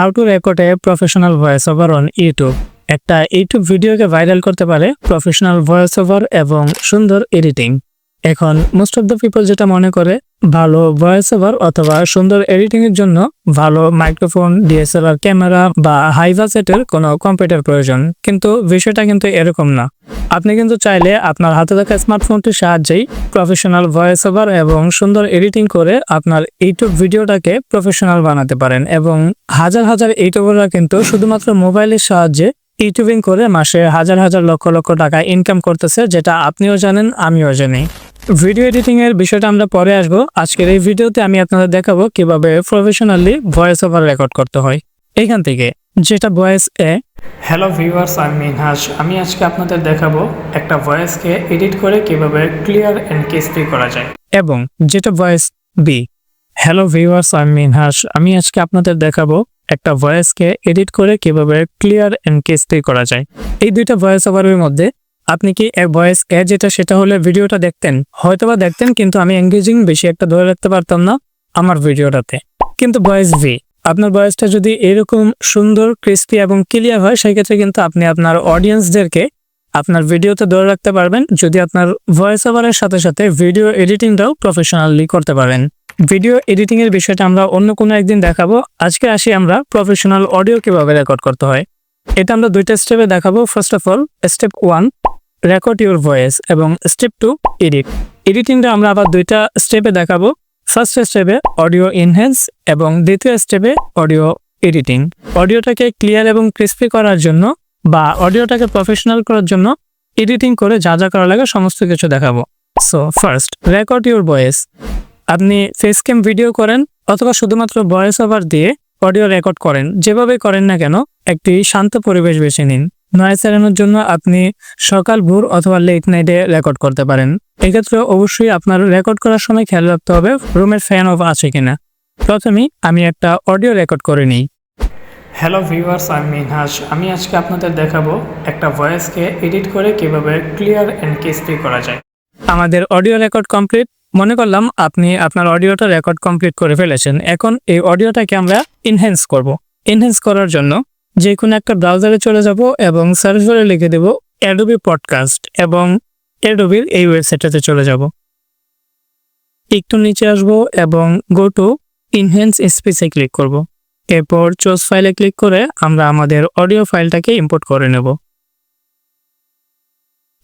How to record a professional voice over on YouTube একটা YouTube ভিডিওকে viral করতে পারে প্রফেশনাল ভয়েস ওভার এবং সুন্দর এডিটিং এখন মোস্ট অফ দ্য পিপল যেটা মনে করে ভালো ভয়েস ওভার অথবা সুন্দর এডিটিং এর জন্য ভালো মাইক্রোফোন ডিএসএলআর ক্যামেরা বা হাই বাজেটের কোনো কম্পিউটার প্রয়োজন। কিন্তু বিষয়টা কিন্তু এরকম না। আপনি কিন্তু চাইলে আপনার হাতে থাকা স্মার্টফোনটির সাহায্যেই প্রফেশনাল ভয়েস ওভার এবং সুন্দর এডিটিং করে আপনার ইউটিউব ভিডিওটাকে প্রফেশনাল বানাতে পারেন এবং হাজার হাজার ইউটিউবাররা কিন্তু শুধুমাত্র মোবাইলের সাহায্যে ইউটিউবিং করে মাসে হাজার হাজার লক্ষ লক্ষ টাকা ইনকাম করতেছে, যেটা আপনিও জানেন, আমিও জানি। ভিডিও এডিটিং এর বিষয়টা আমরা পরে আসব। আজকের এই ভিডিওতে আমি আপনাদের দেখাবো কীভাবে প্রফেশনালি ভয়েস ওভার রেকর্ড করতে হয়। এখান থেকে যেটা ভয়েস এ হ্যালো ভিউয়ার্স আমি মিনহাস আমি আজকে আপনাদের দেখাবো একটা ভয়েসকে এডিট করে কীভাবে ক্লিয়ার এন্ড কেসফ্রি করা যায়। এবং যেটা ভয়েস বি হ্যালো ভিউয়ার্স আমি মিনহাস আমি আজকে আপনাদের দেখাবো একটা ভয়েসকে এডিট করে কীভাবে ক্লিয়ার এন্ড কেসফ্রি করা যায়। এই দুইটা ভয়েস ওভারের মধ্যে আপনি কি ভয়েস এ যেটা সেটা হলে ভিডিওটা দেখতেন? হয়তোবা দেখতেন, কিন্তু আমি এঙ্গেজিং বেশি একটা ধরে রাখতে পারতাম না আমার ভিডিওটাতে। কিন্তু ভয়েস ভি আপনার ভয়েসটা যদি এরকম সুন্দর ক্রিস্পি এবং ক্লিয়ার হয়, সেক্ষেত্রে কিন্তু আপনি আপনার অডিয়েন্সদেরকে আপনার ভিডিওতে ধরে রাখতে পারবেন। যদি আপনার ভয়েস ওভারের সাথে সাথে ভিডিও এডিটিংটাও প্রফেশনালি করতে পারেন। ভিডিও এডিটিং এর বিষয়টা আমরা অন্য কোনো একদিন দেখাবো। আজকে আসি আমরা প্রফেশনাল অডিও কীভাবে রেকর্ড করতে হয়। এটা আমরা দুইটা স্টেপে দেখাবো। First of all step one record your voice এবং স্টেপ টু এডিট এডিটিংটা আমরা আবার দুইটা স্টেপে দেখাবো। ফার্স্ট স্টেপে অডিও ইনহেন্স এবং দ্বিতীয় স্টেপে অডিও এডিটিং অডিওটাকে ক্লিয়ার এবং ক্রিস্পি করার জন্য বা অডিওটাকে প্রফেশনাল করার জন্য এডিটিং করে যা যা করা লাগে সমস্ত কিছু দেখাবো। So first record your voice আপনি ফেস ক্যাম ভিডিও করেন অথবা শুধুমাত্র ভয়েস ওভার দিয়ে অডিও রেকর্ড করেন। যেভাবে করেন না কেন, একটি শান্ত পরিবেশ বেছে নিন। নয়েজ এড়ানোর জন্য আপনি সকাল ভোর অথবা লেট নাইটে রেকর্ড করতে পারেন। এক্ষেত্রে অবশ্যই আপনার রেকর্ড করার সময় খেয়াল রাখতে হবে রুমের ফ্যান অফ আছে কিনা। প্রথমেই আমি একটা অডিও রেকর্ড করে নিই। হ্যালো ভিউয়ার্স আমি মিনহাস আমি আজকে আপনাদের দেখাবো একটা ভয়েসকে এডিট করে কীভাবে ক্লিয়ার অ্যান্ড কেসফ্রি করা যায়। আমাদের অডিও রেকর্ড কমপ্লিট মনে করলাম আপনি আপনার অডিওটা রেকর্ড কমপ্লিট করে ফেলেছেন। এখন এই অডিওটাকে আমরা ইনহেন্স করব। ইনহেন্স করার জন্য যে কোনো একটা ব্রাউজারে চলে যাব এবং সার্চ করে লিখে দেব অ্যাডোবি পডকাস্ট এবং অ্যাডোবির এই ওয়েবসাইটটাতে চলে যাব। একটু নিচে আসব এবং গো টু ইনহেন্স স্পেসে ক্লিক করব। এরপর চোজ ফাইলে ক্লিক করে আমরা আমাদের অডিও ফাইলটাকে ইম্পোর্ট করে নেব।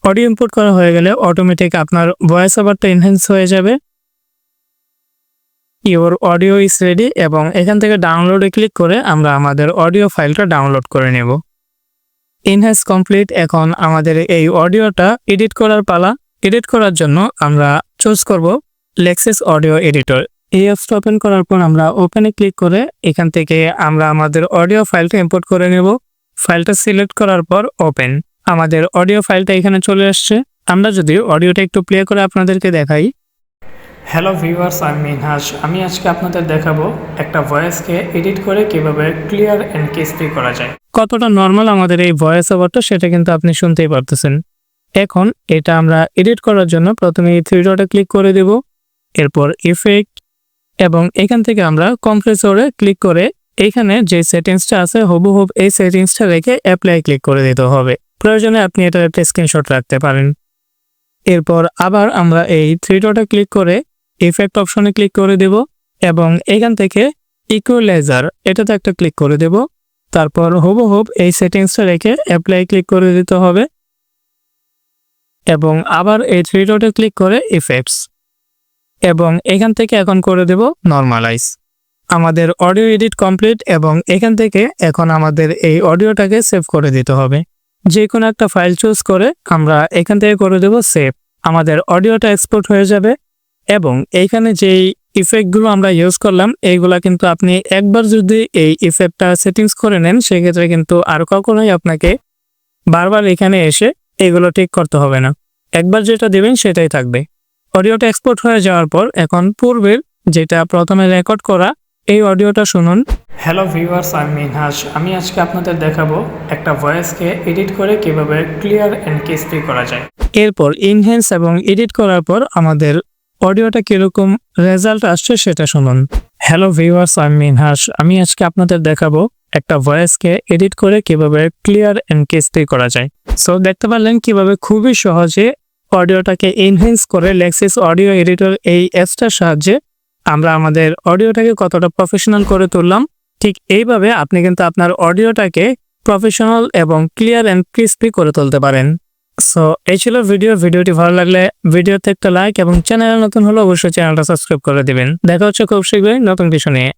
অডিও ইম্পোর্ট করা হয়ে গেলে অটোমেটিক আপনার ভয়েস ওভারটা ইনহেন্স হয়ে যাবে। ইওর অডিও ইস রেডি এবং এখান থেকে ডাউনলোডে ক্লিক করে আমরা আমাদের অডিও ফাইলটা ডাউনলোড করে নেব। ইনহেন্স কমপ্লিট এখন আমাদের এই অডিওটা এডিট করার পালা। এডিট করার জন্য আমরা চুজ করব লেক্সেস অডিও এডিটর এই অ্যাপসটা ওপেন করার পর আমরা ওপেনে ক্লিক করে এখান থেকে আমরা আমাদের অডিও ফাইলটা ইম্পোর্ট করে নেব। ফাইলটা সিলেক্ট করার পর ওপেন আমাদের অডিও ফাইলটা এখানে চলে আসছে। আমরা যদি অডিওটা একটু প্লে করে আপনাদেরকে দেখাই। হ্যালো ভিউয়ার্স আমি মিনহাস আমি আজকে আপনাদের দেখাবো একটা ভয়েসকে এডিট করে কীভাবে ক্লিয়ার অ্যান্ড কেসফ্রি করা যায়। কতটা নর্মাল আমাদের এই ভয়েস ওভারটা সেটা কিন্তু আপনি শুনতেই পারতেছেন। এখন এটা আমরা এডিট করার জন্য প্রথমে এই থ্রি ডটে ক্লিক করে দেব, এরপর ইফেক্ট এবং এখান থেকে আমরা কম্প্রেসরে ক্লিক করে এইখানে যে সেটিংসটা আছে হুবহুব এই সেটিংসটা রেখে অ্যাপ্লাই ক্লিক করে দিতে হবে। প্রয়োজনে আপনি এটার একটা স্ক্রিনশট রাখতে পারেন। এরপর আবার আমরা এই থ্রি ডটে ক্লিক করে ইফেক্ট অপশনে ক্লিক করে দেব এবং এখান থেকে ইকুয়ালাইজার এটাতে একটা ক্লিক করে দেব। তারপর হুবহুব এই সেটিংসটা রেখে অ্যাপ্লাই ক্লিক করে দিতে হবে এবং আবার এই থ্রি ডটে ক্লিক করে ইফেক্টস এবং এখান থেকে এখন করে দেব নর্মালাইজ আমাদের অডিও এডিট কমপ্লিট এবং এখান থেকে এখন আমাদের এই অডিওটাকে সেভ করে দিতে হবে। যে কোনো একটা ফাইল চুজ করে আমরা এখান থেকে করে দেব সেভ আমাদের অডিওটা এক্সপোর্ট হয়ে যাবে। এবং এইখানে যেই ইফেক্টগুলো আমরা ইউজ করলাম এইগুলা কিন্তু আপনি একবার যদি এই ইফেক্টটা সেটিংস করে নেন সেক্ষেত্রে কিন্তু আর কখনোই আপনাকে বারবার এখানে এসে এগুলো ঠিক করতে হবে না। একবার যেটা দেবেন সেটাই থাকবে। অডিওটা এক্সপোর্ট হয়ে যাওয়ার পর এখন পূর্বের যেটা প্রথমে রেকর্ড করা এই অডিওটা শুনুন। হ্যালো ভিউয়ার্স আমি মিনহাস আমি আজকে আপনাদের দেখাবো একটা ভয়েসকে এডিট করে কীভাবে ক্লিয়ার অ্যান্ড কেসফ্রি করা যায়। এরপর ইনহেন্স এবং এডিট করার পর আমাদের অডিওটা কীরকম রেজাল্ট আসছে সেটা শুনুন। হ্যালো ভিউয়ার্স, আমি মিনহাস। আমি আজকে আপনাদের দেখাবো একটা ভয়েসকে এডিট করে কীভাবে ক্লিয়ার এন্ড কেস্টি করা যায়। সো দেখতে পারলেন কীভাবে খুবই সহজে অডিওটাকে এনহেন্স করে লেক্সিস অডিও এডিটর এই অ্যাপসটার সাহায্যে আমরা আমাদের অডিওটাকে কতটা প্রফেশনাল করে তুললাম। ঠিক এইভাবে আপনি কিন্তু আপনার অডিওটাকে প্রফেশনাল এবং ক্লিয়ার অ্যান্ড ক্রিস্পি করে তুলতে পারেন। সো এই ছিল ভিডিও ভিডিওটি ভালো লাগলে ভিডিওতে একটা লাইক এবং চ্যানেল নতুন হলে অবশ্যই চ্যানেলটা সাবস্ক্রাইব করে দিবেন। দেখা হচ্ছে খুব শীঘ্রই নতুন কিছু নিয়ে।